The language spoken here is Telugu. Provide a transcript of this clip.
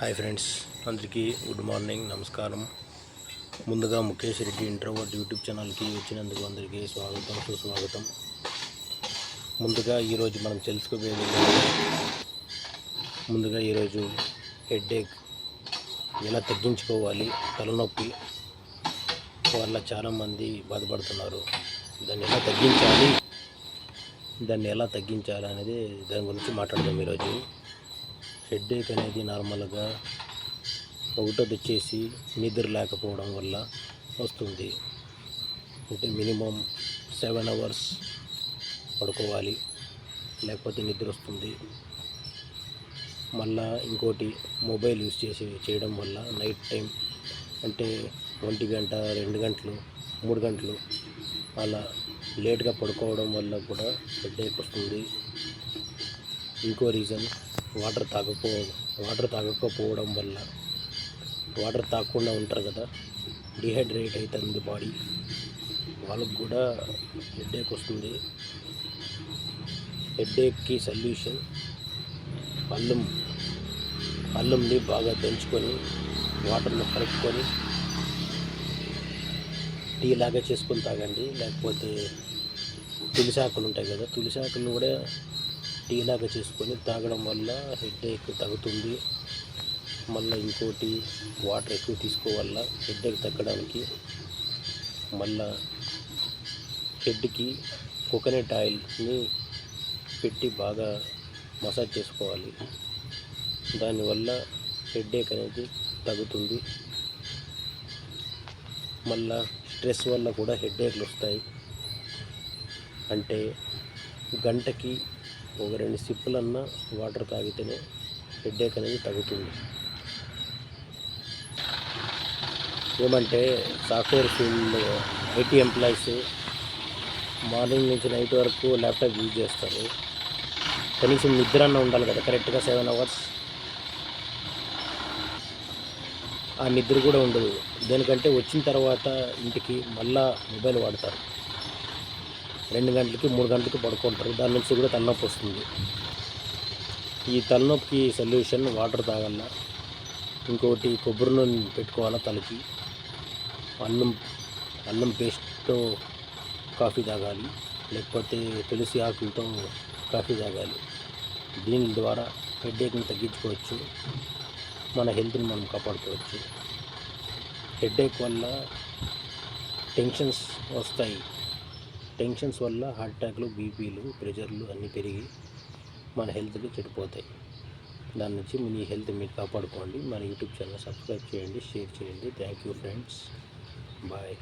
హాయ్ ఫ్రెండ్స్ అందరికీ గుడ్ మార్నింగ్ నమస్కారం. ముందుగా ముఖేష్ రెడ్డి ఇంట్రోవర్ట్ యూట్యూబ్ ఛానల్కి వచ్చినందుకు అందరికీ స్వాగతం సుస్వాగతం. ముందుగా ఈరోజు మనం తెలుసుకోబోయేది ముందుగా ఈరోజు హెడ్ఏక్ ఎలా తగ్గించుకోవాలి తలనొప్పి వల్ల చాలామంది బాధపడుతున్నారు. దాన్ని ఎలా తగ్గించాలి దాన్ని ఎలా తగ్గించాలి అనేది దాని గురించి మాట్లాడదాం ఈరోజు. హెడ్ఏక్ అనేది నార్మల్గా ఒకటోది వచ్చేసి నిద్ర లేకపోవడం వల్ల వస్తుంది. అంటే మినిమం సెవెన్ అవర్స్ పడుకోవాలి. లేకపోతే నిద్ర వస్తుంది. మళ్ళా ఇంకోటి మొబైల్ యూస్ చేసి చేయడం వల్ల నైట్ టైం అంటే ఒంటి గంట రెండు గంటలు మూడు గంటలు అలా లేట్గా పడుకోవడం వల్ల కూడా హెడ్ఏక్ వస్తుంది. ఇంకో రీజన్ వాటర్ తాగకపో వాటర్ తాగకపోవడం వల్ల వాటర్ తాగకుండా ఉంటారు కదా డిహైడ్రేట్ అవుతుంది బాడీ. వాళ్ళకు కూడా హెడ్ఏక్ వస్తుంది. హెడ్ఏక్కి సొల్యూషన్ అల్లం అల్లంని బాగా దంచుకొని వాటర్లో కలుపుకొని టీ లాగా చేసుకొని తాగండి. లేకపోతే తులసాకులు ఉంటాయి కదా తులసాకులు కూడా టీ లాగా చేసుకొని తాగడం వల్ల హెడ్ఏక్ తగ్గుతుంది. మళ్ళీ ఇంకోటి వాటర్ ఎక్కువ తీసుకోవాల హెడ్ఏక్ తగ్గడానికి మళ్ళా హెడ్కి కోకోనట్ ఆయిల్ని పెట్టి బాగా మసాజ్ చేసుకోవాలి. దానివల్ల హెడ్ఏక్ అనేది తగ్గుతుంది. మళ్ళా స్ట్రెస్ వల్ల కూడా హెడ్ఏక్లు వస్తాయి. అంటే గంటకి ఒక రెండు సిప్పులన్నా వాటర్ తాగితేనే హెడ్ఏక్ అనేది తగ్గుతుంది. ఏమంటే software field IT employees morning నుంచి నైట్ వరకు ల్యాప్టాప్ యూజ్ చేస్తారు. కనీసం నిద్ర అన్న ఉండాలి కదా కరెక్ట్గా సెవెన్ అవర్స్. ఆ నిద్ర కూడా ఉండదు. దేనికంటే వచ్చిన తర్వాత ఇంటికి మళ్ళా మొబైల్ వాడతారు. రెండు గంటలకి మూడు గంటలకి పడుకుంటారు. దాని నుంచి కూడా తలనొప్పి వస్తుంది. ఈ తలనొప్పికి సొల్యూషన్ వాటర్ తాగల ఇంకొకటి కొబ్బరి నూనె పెట్టుకోవాలా తలకి. అల్లం అల్లం పేస్ట్తో కాఫీ తాగాలి లేకపోతే తులసి ఆకులతో కాఫీ తాగాలి. దీని ద్వారా హెడ్ఏక్ని తగ్గించుకోవచ్చు. మన హెల్త్ని మనం కాపాడుకోవచ్చు. హెడ్ఏక్ వల్ల టెన్షన్స్ వస్తాయి. టెన్షన్స్ వల్ల హార్ట్ అటాక్లు బీపీలు ప్రెషర్లు అన్నీ పెరిగి మన హెల్త్లు చెడిపోతాయి. దాని నుంచి మీ హెల్త్ మీరు కాపాడుకోండి. మన యూట్యూబ్ ఛానల్ సబ్స్క్రైబ్ చేయండి షేర్ చేయండి. Thank you friends. బాయ్.